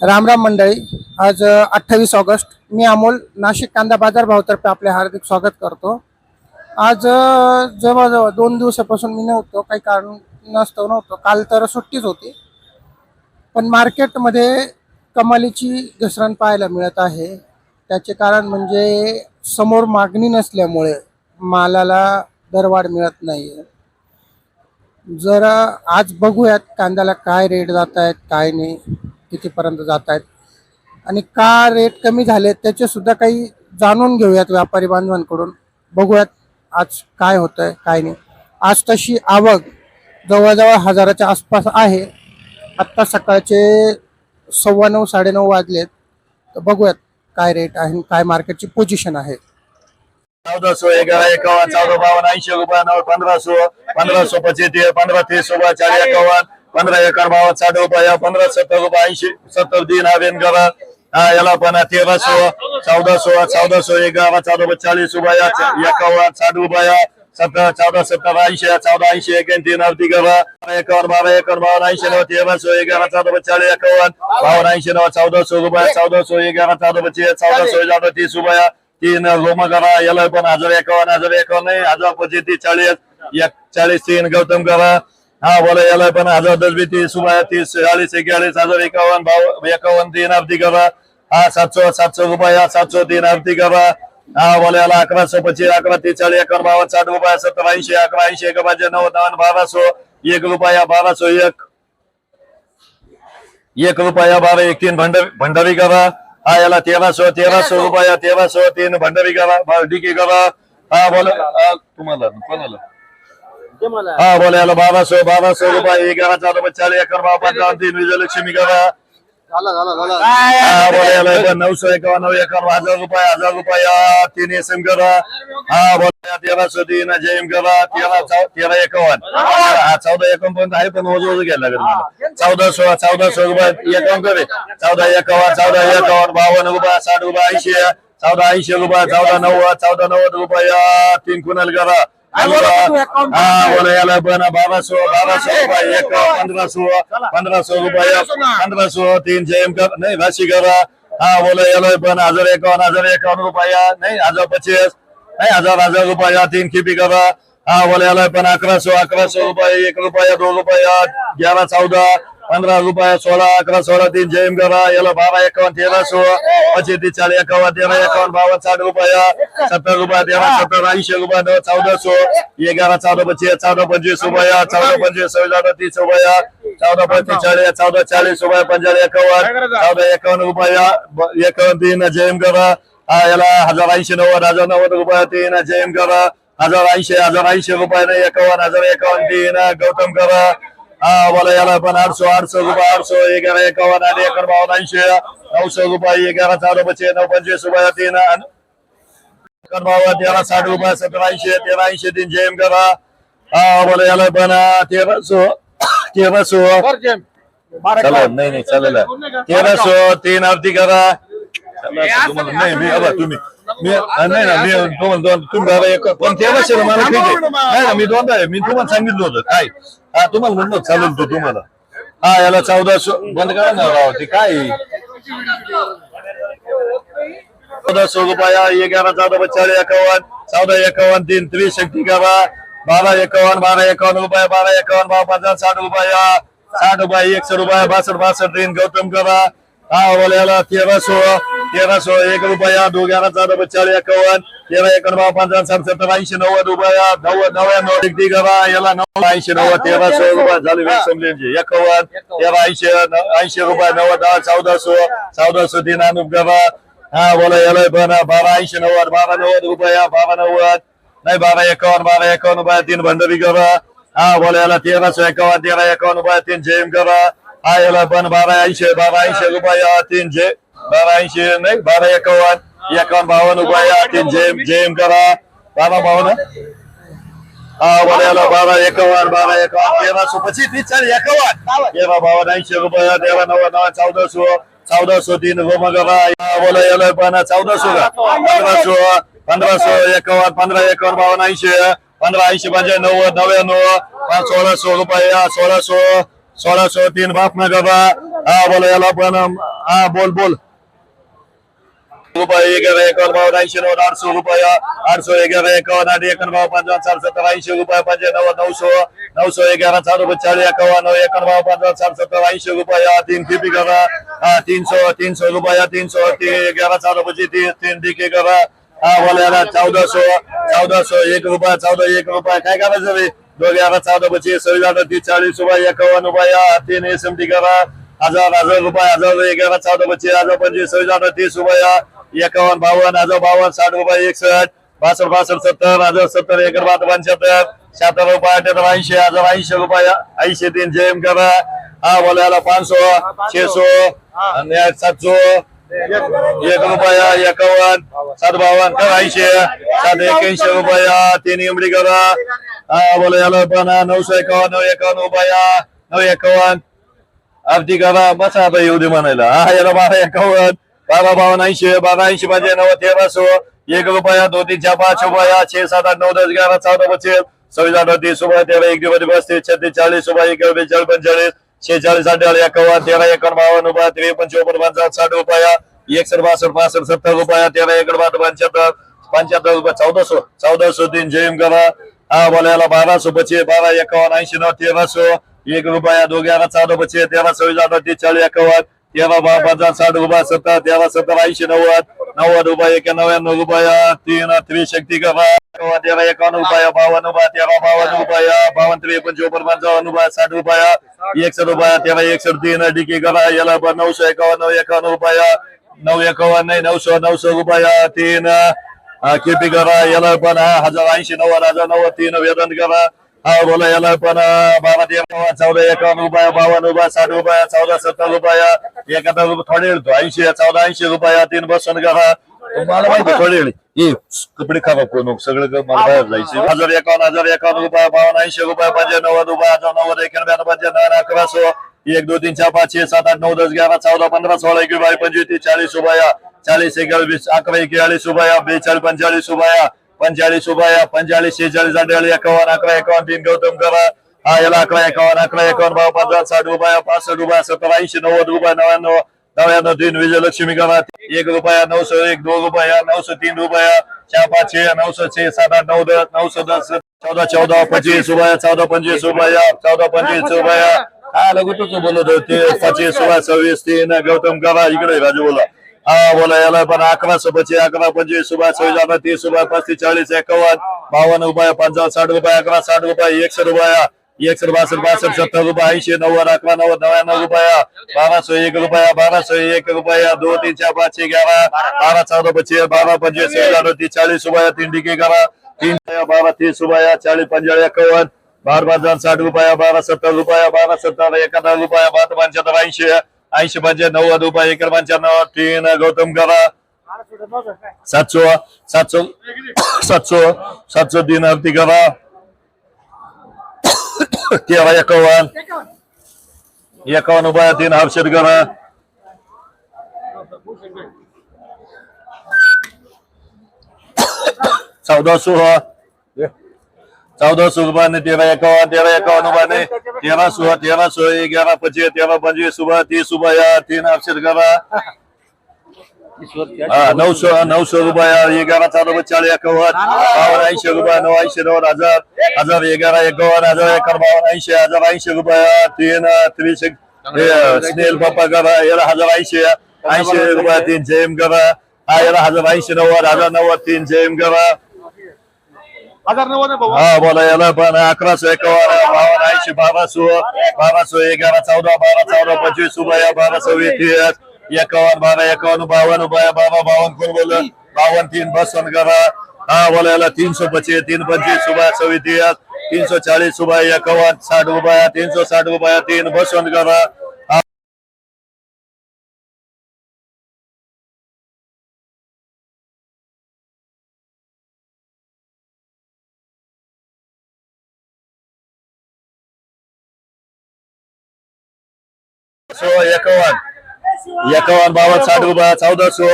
रामराम मंडळी आज अठ्ठावीस ऑगस्ट. मी अमोल नाशिक कांदा बाजार भावतर्फे आपले हार्दिक स्वागत करतो. आज जवळजवळ दोन दिवसापासून मी नव्हतो काही कारण नसतो नव्हतं. काल तर सुट्टीच होती. पण मार्केटमध्ये कमालीची घसरण पाहायला मिळत आहे. त्याचे कारण म्हणजे समोर मागणी नसल्यामुळे मालाला दरवाढ मिळत नाही जर आज बघूयात कांद्याला काय रेट जात आहेत काय नाही. कितीपर्यंत जात आहेत. आणि का रेट कमी झाले त्याचे सुद्धा काही जाणून घेऊयात व्यापारी बांधवांकडून. बघूयात आज काय होतंय आहे काय नाही. आज तशी आवक जवळजवळ हजाराच्या आसपास आहे. आत्ता सकाळचे सव्वा नऊ साडेनऊ वाजलेत. तर बघूयात काय रेट आहे काय मार्केटची पोझिशन आहे. चौदह ग्यारह इक्यावन चौदह बावन ऐंशी रुपये नौ पंद्रह सौ पंद्रह सौ पच्चीस तीस पंद्रह तीस रुपये इक्यावन पंधरा एकर भावात साठ रुपया पंधरा सत्तर रुपये ऐंशी सत्तर दिन हावेन करा हा याला पण तेरा सौ चौदह सौ चौदह सौ ग्यारह चौदह चालीस रुपये इक्यावन साठ रुपया सत्तर चौदा सत्तर ऐंशी चौदा ऐंशी एक तीन अवधि गवा. बारह बारा बारह एकर बावन ऐंशी नौ तेरह सौ ग्यारह रुपये चाळीस इक्यावन बावन ऐंशी नौ चौदह सौ रुपये चौदह सौ ग्यारह चौदह पच्चीस चौदह सौ चौदह तीस रुपया तीन रोम करा याला पण हजार एकावन्न हजार एकावन्न हजार पंचवीस चाळीस एक चाळीस तीन गौतम करा हा बोला याला पण हजार दस बी तीस रुपये तीस चाळीस एकेचाळीस हजार एकावन्न भाव एकावन्न तीन आरती करा हा सातशे सातशे रुपये सातशे तीन आरती करा हा बोला याला अकराशे पच्चीस अकरा तीस चाळीस अकरा बावन्न साठ रुपये सत्तर ऐंशी अकरा ऐंशी एक पाचशे नव्वद नव्वद बाराशे एक रुपया बाराशे एक. एक रुपया बारा एक तीन भंडारी भंडारी करा हा याला तेराशे तेराशे रुपया तेराशे तीन भंडारी करा बा- डिकी करा हा बोला तुम्हाला कोणाला? हा बाराशे रुपये एगारा चार रुपये चाळीस एकर बाबा पंचावन्न तीन विजयलक्ष्मी करा हा बोला याला पण नऊशे एकावन्न एकर हजार रुपये हजार रुपया तीन एस एम करा हा बोला तेराशे तीन जय एम करा तेरा तेरा एकावन्न. हा चौदा एकावन्न पर्यंत आहे पण रोज रोज घ्यायला लागेल मला. चौदा सोळा चौदा रुपये एकावन्न करे चौदा एकावन्न चौदा एकावन्न बावन्न रुपये साठ रुपये ऐंशी. चौदा ऐंशी रुपये चौदा नव्वद चौदा नव्वद रुपये तीन कुणाल करा याला रुपये एक रुपये कर नाही राशी करा. हा बोला याला हजार एकावन्न हजार एकावन्न रुपया नाही हजार पच्चीस नाही हजार हजार रुपया तीन किपी करा. हा बोला याला पण अकराशे अकराशे रुपये एक रुपया दोन रुपया ग्यारह चौदा. पंधरा रुपये सोळा अकरा सोळा तीन जयम करा याला बारा एकावन्न तेरा सो तीस चाळीस एकावन्न तेरा एकावन्न बावन्न साठ रुपया सत्तर रुपया तेरा सत्तर ऐंशी रुपया नऊ चौदा सो एगारा चौदा पच्चीस चौदा पंचवीस रुपया चौदा पंचवीस चौदा तीस रुपया चौदा पंचवीस चाळीस चौदा चाळीस रुपये पंचाळीस एकावन्न चौदा एकावन्न रुपया एकावन्न तीन जयम करा हा याला हजार ऐंशी नव्वद हजार नव्वद रुपये तीन जयम करा हजार ऐंशी हजार ऐंशी रुपये एकावन्न हजार एकावन्न तीन गौतम करा बोला याला पण आठशे आठशे रुपये आठशे एगारा एकावन्न आणि एकर बावन्न ऐंशी. नऊशे रुपये एगारा चार पच्चीस नऊ पंचवीस रुपये तीन एकर बावन तेरा साठ रुपये सतरा ऐंशी तेरा ऐंशी तीन जेम करा. हा बोला याला पण तेराशे तेराशे. चालेल नाही नाही चालेल. तेराशे तीन आरती करा. तुम्हाला नाही मी तुम्ही. मी नाही ना मी तुम्हाला दोन तुम्ही घरा एक पण तेराशे ना मला ठीक आहे नाही ना मी दोनदा आहे मी तुम्हाला सांगितलं होतं काय हा तुम्हाला म्हणलं चालेल तो तुम्हाला हा याला चौदाशे बंद करा ना राव ते काय आहे? चौदाशे रुपया एगारा चौदा चाळीस एकावन्न चौदा एकावन्न तीन त्रिशक्ती करा बारा एकावन्न बारा एकावन्न रुपये बारा एकावन्न बारा पचास साठ रुपया साठ रुपये एकशे रुपये बासष्ट बासष्ट तीन गौतम करा हा बोला याला तेराशे तेराशे एक रुपया दो ग्यारा चौदा चाळीस एकावन्न तेरा बारा पचास साठ सत्तर ऐंशी नव्वद रुपया नव्वद नव्याण्णव डिग्री करा याला नव्वद ऐंशी नव्वद तेराशे रुपये झाले समजेंचे एकावन्न तेरा ऐंशी ऐंशी रुपये नव्वद दहा चौदाशे चौदाशे तीन अनुप करा हा बोला याला पण बारा ऐंशी नव्वद बारा नव्वद रुपया बारा नव्वद. नाही बारा एकावन्न बारा एकावन्न रुपया तीन भंडारी करा हा बोला याला तेराशे एकावन्न तेरा एकावन्न रुपया तीन जेम करा हा याला पण बारा ऐंशी बारा ऐंशी रुपया तीन जे बारा ऐंशी नाही बारा एकावन्न एकावन्न बावन्न रुपया तीन जेम जेम करा बारा बावन्न हा बोला याला बारा एकावन्न बारा एकावन्न तेराशे पच्चीस तीस चाळीस एकावन्न तेरा बावन्न ऐंशी रुपया तेरा नव्वद नव्वद चौदाशे चौदाशे तीन रोम करा हा बोला याला पण चौदाशे का पंधराशे पंधराशे एकावन्न पंधरा एकावन्न बावन्न ऐंशी पंधरा ऐंशी म्हणजे नव्वद नव्याण्णव पाच सोळाशे रुपये सोळाशे सोळा सो तीन बाप ना करा हा बोला याला पण हा बोल बोल रुपये एगारह एकावन्न भाव ऐंशी नव्वद आठशे रुपया आठशे एगारह एकावन्न आठ एकावन्न भाव पंचावन्न चार सत्तर ऐंशी रुपये पंचे नव्वद नऊशे नऊशे एगारह चार रुपये चाळीस एकावन्न एकावन्न भाव पंचावन्न साठ सत्तर ऐंशी रुपया तीन किपी करा हा तीनशे तीनशे रुपया तीनशे तीन एगारह चार रुपये तीन तीन टिके करा हा बोला याला चौदाशे चौदाशे एक रुपया चौदा एक रुपया काय करायचं रे दोघे आता चौदा पच्चीस सव्वीस आठ तीस चाळीस रुपये एकावन्न रुपया तीन एक एम टी करा हजार हजार रुपये हजार एगारह चौदा पच्चीस हजार पंचवीस सव्वीस आठ तीस रुपया एकावन्न बावन्न हजार बावन साठ रुपये एकसठ बासठ बासष्ट सत्तर हजार सत्तर एकर बात पंच्याहत्तर शहात्तर रुपये अठ्याहत्तर ऐंशी हजार ऐंशी रुपया ऐंशी तीन जेम करा हा बोला याला पाचशे छेसो आणि सातसो एक रुपया एकावन्न सात बावन्न कर ऐंशी सात एक्याऐंशी रुपया तीन इमडी करा बोला याला पण नऊशे एकावन्न नऊ एकावन्न रुपया नऊ एकावन्न आरती करा बसा आता येऊ दे म्हणायला हा याला बारा एकावन्न बारा बावन्न ऐंशी बारा ऐंशी म्हणजे तेरा सो एक रुपया दोन तीन चार पाच रुपया छे सात आठ नऊ दस ग्यारह चौदा पच्चीस सव्वीस आठ तीस रुपया तेरा एक दिवस पस्तीस छत्तीस चाळीस रुपया एक बेचाळीस पंचेचाळीस शेचाळीस अठ्ठावीस एकावन्न तेरा एकावन्न बावन्न रुपया त्रेपन्न चौपन्न पंचावन्न साठ रुपया एकसष्ट बासष्ट पासष्ट सत्तर रुपया तेरा एकड बात पंच्याहत्तर पंच्याहत्तर रुपये चौदाशे चौदाशे तीन जयम करा हा बोलायला बाराशे पच्चीस बारा एकावन्न ऐंशी नऊ तेराशे. एक रुपया दो ग्यारह चौदह पच्चीस तेरह सव्वीस आठ तीस चाळीस एकावन्न. तेरा बारा पचास साठ रुपया सत्तर तेरा सत्तर ऐंशी नव्वद. नव्वद रुपये एक नव्याण्णव रुपया तीन त्रिशक्ती करा. तेरा एकावन्न रुपया बावन्न रुपया तेरा बावन्न रुपया बावन्न त्रेपन्न चोपन्न पंचावन्न रुपया साठ रुपया एकसष्ट रुपया तेरा एकसष्ट तीन डिके करा. याला पण नऊशे एकावन्न नऊ एकावन्न रुपया नऊ एकावन्न नाही नऊशे नऊशे रुपया तीन हा, केपी करा याला पण हा हजार ऐंशी नव्वद हजार नव्वद तीन वेतन करा. हा बोला याला पण अं, बारा तेरा चौदा एकावन्न रुपया बावन्न रुपया साठ रुपया चौदा सत्तर रुपया. एखादा रुपये थोडे ऐंशी चौदा ऐंशी रुपया तीन बसून करा. मला माहिती थोडे कपडे खराब करू सगळं मला बाहेर जायचं हजार एकावन्न हजार एकावन्न रुपया बावन्न ऐंशी रुपया पंच्याण्णव रुपया हजार नव्वद एक्याण्णव पंच्याण्णव सो एक दोन तीन चार पाच छे सात आठ नऊ दस ग्यारा चौदा पंधरा सोळा एक बाय पंचवीस तीस चाळीस रुपया. ચાલીસ एकेचाळीस अकरा एकेचाळीस रुपया बेचाळीस पंचेचाळीस रुपया पंचेचाळीस रुपया पंचेचाळीस शेहेचाळीस अठ्ठेचाळीस एकावन्न अकरा एकावन्न तीन गौतम करा. हा याला अकरा एकावन्न अकरा एकावन्न बाबा पंचावन्न साठ रुपया पासष्ट रुपया सत्तर ऐंशी नव्वद रुपया नव्याण्णव नव्याण्णव तीन विजयलक्ष्मी करा. एक रुपया नऊशे एक दोन रुपया नऊशे तीन रुपया चार पाच छे नऊशे छे सात आठ नऊ दस नऊशे दस चौदा चौदा पंचवीस रुपया चौदा पंचवीस रुपया चौदा पंचवीस रुपया काय लगू तुझं बोलत होते पच्चीस रुपया सव्वीस तीन गौतम करा. इकडे राजू बोला. बोला याला पण अकरा पच्चीस अकरा पंचवीस रुपया सव्वीस अकरा तीस रुपया पस्तीस चाळीस एकावन्न बावन्न रुपये पंचावन्न साठ रुपया अकरा साठ रुपया एकशे रुपया एकशे बासष्ट बासष्ट सत्तर रुपया ऐंशी नव्वद अकरा नव्वद नव्याण्णव रुपया बाराशे एक रुपया बाराशे एक रुपया दोन तीन चार पाचशे ग्यारह बारा चौदा पच्चीस बारा पंचवीस सव्वीस तीस चाळीस रुपया तीन टिके करा तीन रुपया बारा तीस रुपया चाळीस पंचाळीस एकावन्न बारा पाच साठ रुपया बारा सत्तर रुपया बारा सत्तर एकाहत्तर रुपया बारा पंच्याहत्तर ऐंशी ऐंशी पंचे नव्वद रुपये एकर पंच्याण्णव तीन गौतम करा सातशो सातशो सातशो सातशो तीन आरती करा तेरा एकावन्न. एकावन्न रुपया तीन हर्षद करा चौदा सोळा. चौदा सौ रुपये तेरा एकावन्न तेरा एकावन्न रुपये तेरा सोळा तेरा सोळा ग्यारह पच्चीस तेरा पंचवीस रुपया तीस रुपया तीन हर्षद करा। हा नऊशे नऊशे रुपया एगारा चालू रुपये चाळीस एकावन्न बावन्न ऐंशी रुपया नऊ ऐंशी नऊ हजार। हजार एगारा एकावन्न हजार एकर बावन्न ऐंशी हजार ऐंशी रुपया तीन त्रिश स्नेल पप्पा करा याला हजार ऐंशी ऐंशी रुपया तीन हा याला हजार ऐंशी नव्वद हजार नव्वद तीन जेम करा। हजार नव्वद आहे भाऊ हा बोला याला पण अकराशे एकावन्न बावन्न ऐंशी बाराशे बाराशे एगारा चौदा बारा चौदा पंचवीस रुपया बाराशे वीस एकावन्न बारा एकावन्न बावन्न रुपया बारा बावन्न कोण बोल बावन्न तीन बसन करा हा बोला याला तीनशे पच्चीस तीन पंचवीस रुपया सव्वीस तीनशे चाळीस रुपया एकावन्न साठ रुपया तीनशे साठ रुपया तीन बसन करा सो एकावन्न. एकावन्न बावन्न साठ रुपया चौदा सो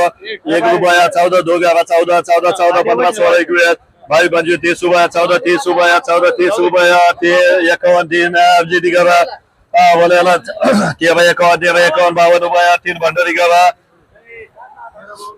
एक रुपया चौदा दो ग्यारह चौदा चौदा चौदा पंधरा सोळा एकवीस बावीस पंचवीस तीस रुपया चौदा तीस रुपया चौदा तीस रुपया ते एकावन्न तीन जी करा हा तेरा एकावन्न तेरा एकावन्न बावन्न रुपया तीन भंडारी करा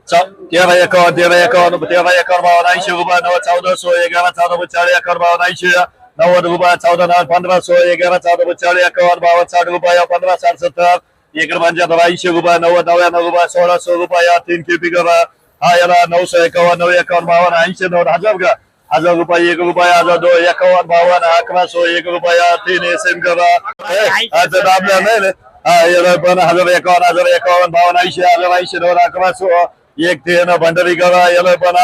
चौ- तेरा एकावन्न तेरा एकावन्न तेरा एकावन्न बावन्न ऐंशी रुपये नव्वद चौदा सोळा एगारा चौदा चाळीस एकावन्न बावन्न ऐंशी. नव्वद रुपये चौदा नव्वद पंधरा सोळा एगार चौदा चाळीस एकावन्न बावन्न साठ रुपये पंधरा साठ सत्तर. एक पंच्याहत्तर म्हणजे ऐंशी रुपये नव्वद नव्याण्णव रुपये सोळाशे रुपये तीन केपी करा. हा याला नऊशे एकावन्न नऊ एकावन्न बावन्न ऐंशी नव्वद हजार का हजार रुपये एक रुपये हजार दोन एकावन्न बावन्न अकराशे एक रुपया तीन एस एम करा. आता दाबल्या नाही हा याला पण हजार एकावन्न हजार एकावन्न बावन्न ऐंशी हजार ऐंशी नव्वद अकराशे एक तीन भंडारी करा. याला पण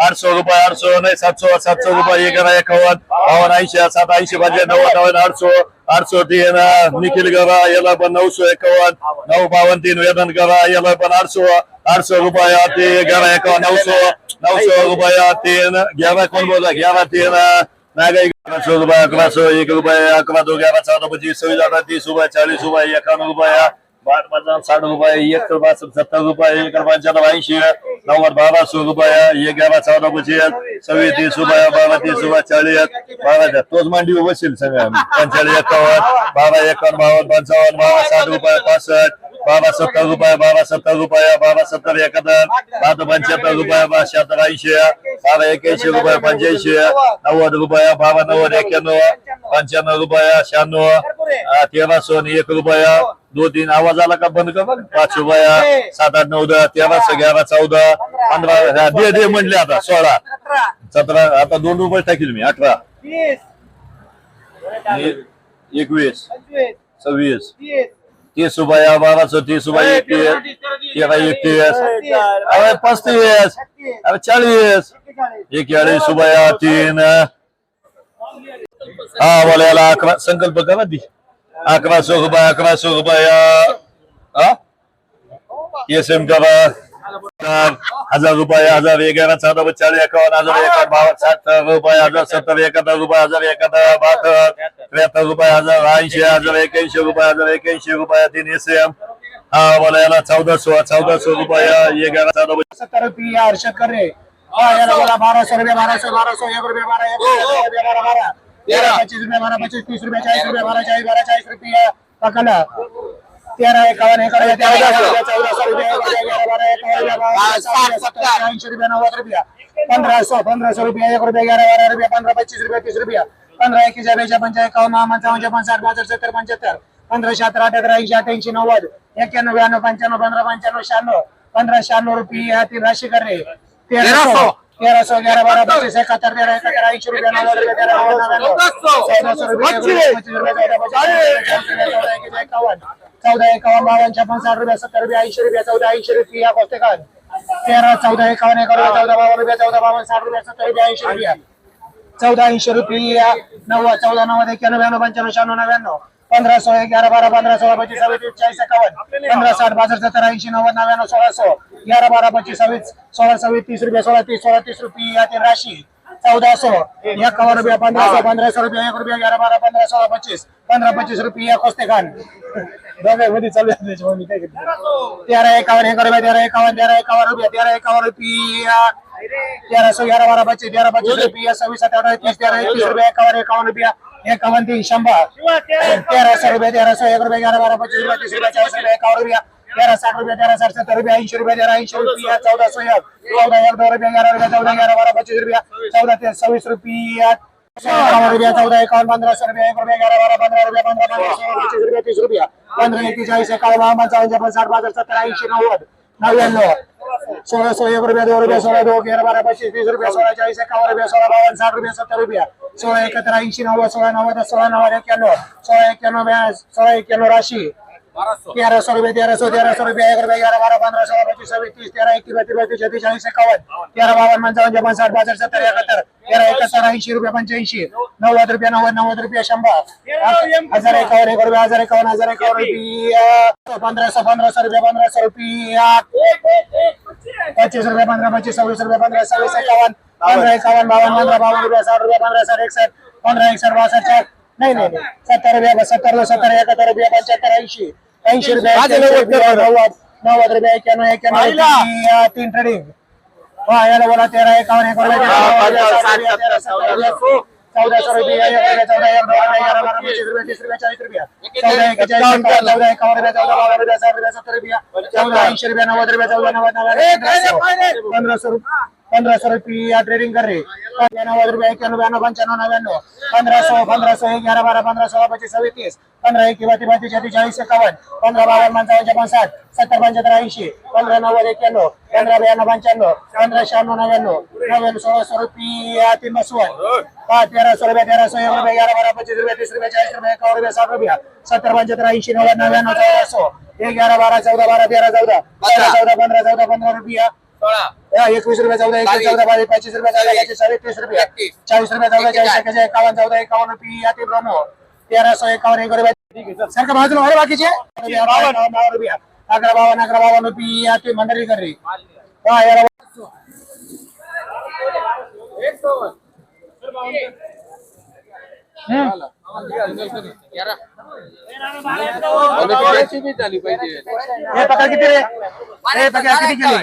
आठशे आठशे रुपये आठशे नाही सातशे सातशे रुपये एक करा एकावन बावन्न ऐंशी सात ऐंशी पाचशे नव्वद नव्वद आठशे आठशे तीन निखिल गरा याला पण नऊशे एकावन्न. नऊ बावन तीन वेतन गरा याला पण आठशे आठशे रुपये ते ग्यारा एकावन्न नऊशे नऊशे रुपये तीन ग्यारा कोण बोला ग्यारा तीन. नागाई अकराशे रुपये अकराशे एक रुपये अकरा दो ग्यारा चौदा पच्चीस सव्वीस अठरा तीस रुपये चाळीस रुपये एकावन्न रुपया. बाट बाजार साठ रुपये एक पाच सत्तर रुपये एक पंच्याण्णव ऐंशी नव्वद बाराशे रुपये एक ग्यारा चौदा पच्चीस सव्वीस तीस रुपये बारा तीस रुपये चाळीस बारा तोच मांडी बसेल सगळ्या पंचाळीस एकावन्न बारा एकावन्न बावन्न पंचावन्न बारा साठ रुपये पासष्ट बारा सत्तर रुपये बारा सत्तर रुपये बारा सत्तर एकाहत्तर बारा पंच्याहत्तर रुपये बारा शहात्तर ऐंशी बारा एक्याऐंशी रुपये पंच्याऐंशी नव्वद रुपये बारा नव्वद एक्क्याण्णव पंच्याण्णव रुपये शहाण्णव अं, तेराशे एक रुपया दोन तीन आवाज आला का बंद कर बरं. पाच रुपया सात आठ नऊ दहा तेराशे ग्यारा चौदा पंधरा. दे दे म्हणले आता सोळा. सतरा. आता दोन रुपये टाकील मी अठरा. एक- एकवीस. सव्वीस. तीस. रुपया बाराशे तीस रुपये एकतीस तेरा एकतीस अरे पस्तीस. अरे चाळीस. एकेचाळीस. रुपया तीन. हा बोला याला अकरा. संकल्प करा ती. अकराशे रुपये अकराशे रुपया हा एस एम करा हजार रुपये हजार एगारा चौदा चाळीस एकावन्न हजार एकावन्न बावन्न साठ रुपये हजार सत्तर एकाहत्तर रुपये हजार एकाहत्तर बहात्तर त्र्याहत्तर रुपये हजार ऐंशी हजार एक्याऐंशी रुपये हजार एक्याऐंशी रुपये तीन एस एम हा बोला याला चौदा सोळा चौदा सो रुपये एगारा चौदा सत्तर रुपये हर्षद करे हा, बाराशे रुपये बाराशे बाराशे एक रुपये बारा एक रुपये बारा बारा. तेरा. पच्चीस रुपये बारा पच्चीस तीस रुपये चाळीस रुपये बारा चाळीस बारा चाळीस रुपये पकडा तेरा एकावन्न एक रुपये तेरा रुपये चौदाशे रुपये एक रुपये बावन्न सत्तर. सत्तर ऐंशी रुपये नव्वद एक रुपये ग्यारह बारा रुपये पंधरा पच्चीस रुपये तीस रुपये. पंधरा बेचाळीस पंचा एकावन्न पंचावन्न छप्पन साठ बासष्ट सत्तर पंच्याहत्तर. पंधरा शहात्तर अठ्याहत्तर ऐंशी अठ्याऐंशी नव्वद. एक्क्याण्णव ब्याण्णव पंच्याण्णव पंधरा पंच्याण्णव शहाण्णव. पंधरा शहाण्णव रुपये तीन राशी करे तेराशे तेराशे ग्यारह बारा पच्चीस एकाहत्तर तेरा एकाहत्तर ऐंशी रुपये नव्वद रुपये तेरा नव्वद नव्याण्णव चौदाशे रुपये एक रुपये, पच्चीस रुपये चौदा पच्चीस रुपये, चौदा एकेचाळीस एकावन्न चौदा एकावन्न बावन्न छप्पन साठ रुपये सत्तर रुपये ऐंशी रुपये चौदा ऐंशी रुपये या कोणते काय तेरा चौदा एकावन्न एक रुपये चौदा बावन्न रुपये चौदा बावन्न साठ रुपये सत्तर रुपये ऐंशी रुपये चौदा ऐंशी रुपये नव्वद चौदा नव्वद एक्क्याण्णव ब्याण्णव पंच्याण्णव शहाण्णव नव्याण्णव पंधरा सोळा ग्यारा बारा पंधरा सोळा पच्चीस सव्वीस चाळीस एकावन्न. पंधरा साठ बासष्ट सत्तर ऐंशी नव्वद नव्याण्णव सोळा सो. ग्यारा बारा पच्चीस सव्वीस सोळा सव्वीस तीस रुपये सोळा तीस सोळा तीस रुपये या तीन राशी. चौदा सो. एकावन्न रुपये पंधराशे पंधराशे रुपये एक रुपये ग्यारा बारा पंधरा सोळा पच्चीस पंधरा पच्चीस रुपये या कोस्ते खानमध्ये चालू आहे काय तेरा एकावन्न एक रुपये तेरा एकावन्न तेरा एकावन्न रुपये तेरा एकावन्न रुपये तेराशे ग्यारा बारा पच्चीस तेरा पच्चीस रुपये सव्वीस अठरा तीस तेरा एकतीस रुपये एकावन्न एकावन्न रुपये एकावन्न तीन शंभर. तेराशे रुपये तेराशे एक रुपये ग्यारा बारा पच्चीस रुपये तीस रुपये चाळीस रुपये एकावन्न रुपये. तेरा साठ रुपये तेरा साठ सत्तर रुपये ऐंशी रुपये तेरा ऐंशी रुपया चौदा सो एक चौदा एक दोन रुपये ग्यारा रुपये चौदा ग्यारह बारा पच्चीस रुपये. चौदा ते सव्वीस रुपये. एकावन्न रुपये चौदा एकावन्न पंधराशे रुपये एक रुपये ग्यारा बारा पंधरा रुपये पंधरा पंधरा सोळा पच्चीस रुपये तीस रुपया. पंधरा एकेचाळीस एकावन्न पंचावन्न छप्पन साठ बासष्ट सत्तर ऐंशी नव्वद. नव्याण्णव. सोळा सोळा एक रुपया दोन रुपये सोळा दोन तेरा बारा पच्चीस तीस रुपये सोळा चाळीस एकावन्न रुपये सोळा बावन्न साठ रुपये सत्तर रुपये. सोळा एकाहत्तर ऐंशी नव्वद सोळा नव्वद सोळा नव्वद एक्क्याण्णव. सोळा एक्क्याण्णव ब्या- सोळा एक्क्याण्णव राशी तेराशे रुपये तेराशे तेराशे रुपये एक रुपये ग्यारा बारा पंधरा सोळा पच्चीस सव्वीस तीस तेरा एकतीस बत्तीस बत्तीस छत्तीस चाळीस एकावन्न. तेरा बावन्न पंचावन्न छप्पन साठ बासष्ट सत्तर एकाहत्तर. तेरा एकाहत्तर ऐंशी रुपये पंच्याऐंशी. नव्वद रुपये नव्वद नव्वद रुपये शंभर. हजार एकावन्न एक रुपये हजार एकावन्न हजार एकावन्न रुपये. पंधराशे पंधराशे रुपये पंधराशे रुपये. पच्चीस. रुपये पंधरा पच्चीस सव्वीस रुपये पंधरा सव्वीस एकावन्न. पंधरा एकावन्न बावन्न पंधरा बावन्न रुपये साठ रुपये पंधरा साठ एकसष्ट. पंधरा एकसष्ट बासष्ट नाही नाही. सत्तर रुपये सत्तर सत्तर एकाहत्तर रुपये पंच्याहत्तर ऐंशी. ऐंशी रुपये नव्वद नव्वद रुपये एक्क्याण्णव एक्क्याण्णव तीन, तीन ट्रेडिंग. हा याला बोला तेरा एकावन्न एक रुपये तेरा, तेरा, तेरा, तेरा, सत्तर रुपये. चौदाशे रुपये एक रुपये चौदा एक रुपये तीस रुपये चाळीस रुपये. चौदा एक चाळीस चौदा एकावन्न रुपये चौदा बावन्न रुपये साठ रुपये सत्तर रुपये. चौदा. ऐंशी रुपये नव्वद रुपये चौदा नव्वद नव्वद पंधराशे रुपये. पंद्रह सौ रुपया ट्रेडिंग कर रे रुपया रुपये एक्क्याण्णव पंचानवे पंच्याण्णव पंद्रह सौ पंद्रह सौ ग्यारह बारा पंधरा सोळा पच्चीस सौ तीस पंधरा एक बाती बाती छत्तीस चालीस इक्यावन पंधरा बावन पंचावन छप्पन साठ। सत्तर पंचहत्तर ऐंशी। पंधरा नव्वद एक्क्याण्णव पंधरा ब्याण्णव पंच्याण्णव। पंधरा शहाण्णव नव्याण्णव। नव्याण्णव सौ रुपया तीन बसवन पाच रुपया रुपये सौ एक रुपये ग्यारह बारा पच्चीस रुपये तीस रुपये चाळीस रुपये एकावन्न रुपये साठ रुपया. सत्तर पंच्याहत्तर ऐंशी नव्वद नव्याण्णव सो. एक ग्यारह बारा चौदा बारा तेरा चौदा चौदा पंधरा चौदा पंधरा रुपया. या, एकवीस रुपये चौदा एकवीस चौदा बावीस पच्चीस रुपये चौदा पच्चीस सव्वीस तीस रुपये. चाळीस रुपये चौदा चाळीस एक्केचाळीस एकावन्न चौदा एकावन्न पी या तीन ब्रह्म. तेराशे एकावन्न एक रुपये. सारखं बाजूला वाढ बाकीचे. अकरा बावन्न अकरा बावन्न पी या तीन मंडळी कर. रे हा याला हे. पका किती रे? हे पका किती केले?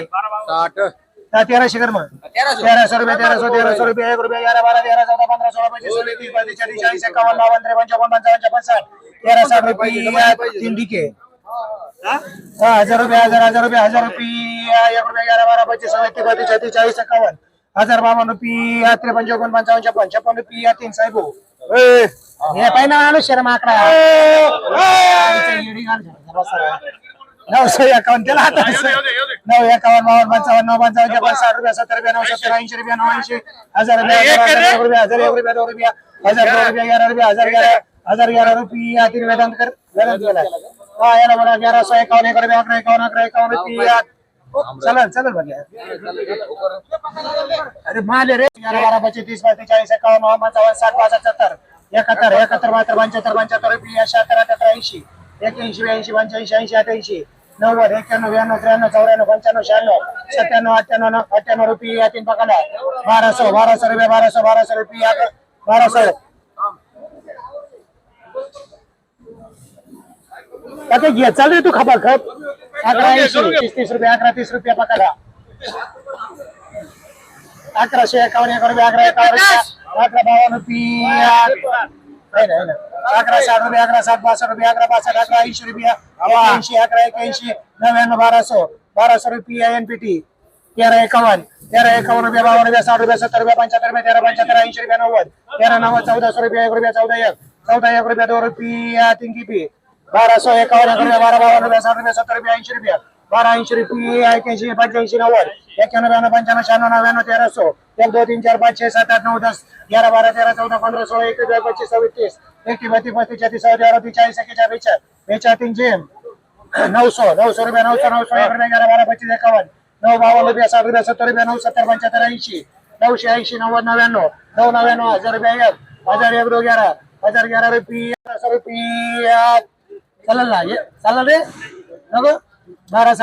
हा, तेराशे कर मग. तेराशे. रुपये तेराशे तेराशे रुपये एक रुपये ग्यारह बारा तेरा चौदा पंधरा सोळा पंचवीस सव्वीस तीस बत्तीस चाळीस चाळीस एकावन्न बावन्न त्रेपन्न पंचावन्न पंचावन्न छप्पन साठ. तेरा साठ रुपये तीन टिके हा हजार रुपये हजार हजार रुपये हजार रुपये एक रुपये ग्यारह बारा पच्चीस सव्वीस तीस बत्तीस छत्तीस चाळीस एकावन्न. हजार बावन्न रुपये त्रेपन्न चौपन्न पंचावन्न छप्पन छप्पन रुपये तीन साहेब हे पाहिजे आलो शरम आकडा नऊशे एकावन्न त्याला आता नऊ एकावन्न बावन्न पंचावन्न नऊ पंचावन्न छप्पन साठ रुपये सत्तर रुपये नऊ सत्तर ऐंशी रुपये नऊ ऐंशी हजार रुपये हजार एक रुपये हजार एक रुपये दोन रुपये हजार दोन रुपये ग्यारह रुपये हजार ग्यारह हजार ग्यारह रुपये तीन वेदांत कर. वेदांत केला हा याला ग्यारह सौ एकावन्न एक रुपये अकरा एकावन्न अकरा एकावन्न रुपये या चलन चलन बघा अरे माले रे. ग्यारह बारा पच्चीस तीस पस्तीस चाळीस एकावन्न नऊ पंचावन्न साठ पासष्ट सत्तर. एकाहत्तर एकाहत्तर बहात्तर पंच्याहत्तर पंच्याहत्तर रुपये शहात्तर अठ्याहत्तर ऐंशी एक्याऐंशी ब्याऐंशी पंच्याऐंशी ऐंशी अठ्याऐंशी नव्वद एक्क्याण्णव ब्याण्णव त्र्याण्णव चौऱ्याण्णव पंच्याण्णव शहाण्णव. सत्त्याण्णव अठ्ठ्याण्णव नऊ- अठ्ठ्याण्णव रुपये या तीन पकडा बाराशे बाराशे रुपये बाराशे बाराशे रुपये या क- बाराशे. आता घे चालू तू खपा खप अकरा तीस रुपये अकरा तीस रुपये पकडा. अकराशे एकावन्न एक रुपये अकरा एकावन्न अकरा बावन्न रुपये नाही, नाही, नाही. अकरा साठ रुपये अकरा साठ पासष्ट रुपये अकरा पासष्ट अकरा ऐंशी रुपये. ऐंशी अकरा एक्याऐंशी नव्याण्णव बाराशे. बाराशे रुपये एनपीटी तेरा एकावन्न. तेरा एकावन्न रुपये बावन्न रुपये साठ रुपये सत्तर रुपये पंच्याहत्तर रुपये तेरा पंच्याहत्तर ऐंशी रुपये नव्वद. तेरा नव्वद चौदाशे रुपये एक रुपये चौदा एक. चौदा एक रुपये दोन रुपये तीन किपी बाराशे एकावन्न एक बारा बावन्न रुपये साठ रुपये सत्तर रुपये. ऐंशी रुपये बारा ऐंशी रुपये ऐक्याऐंशी पंच्याऐंशी नव्वद. एक्क्याण्णव ब्याण्णव पंच्याण्णव शहाण्णव नव्याण्णव तेराशे. एक दोन तीन चार पाच छे सात आठ नऊ दस. ग्यारह बारा तेरा चौदा पंधरा सोळा एकवीस पच्चीस सव्वीस तीस. एकतीस बत्तीस पस्तीस छत्तीस सव्वीस चाळीस एक्केचाळीस बेचाळ बेचाळ तीन जेम. नऊ नऊशे रुपये नऊ नऊशे एक रुपये ग्यारह बारा पच्चीस एकावन्न. नऊ बावन्न रुपये साठ रुपये सत्तर रुपये नऊ सत्तर पंच्याहत्तर ऐंशी. नऊशे ऐंशी नव्वद नव्याण्णव. नऊ नव्याण्णव हजार रुपये एक. हजार एक दो ग्यारह हजार ग्यारह रुपये अकराशे रुपये चालेल ना हे? चालेल रे नको बारा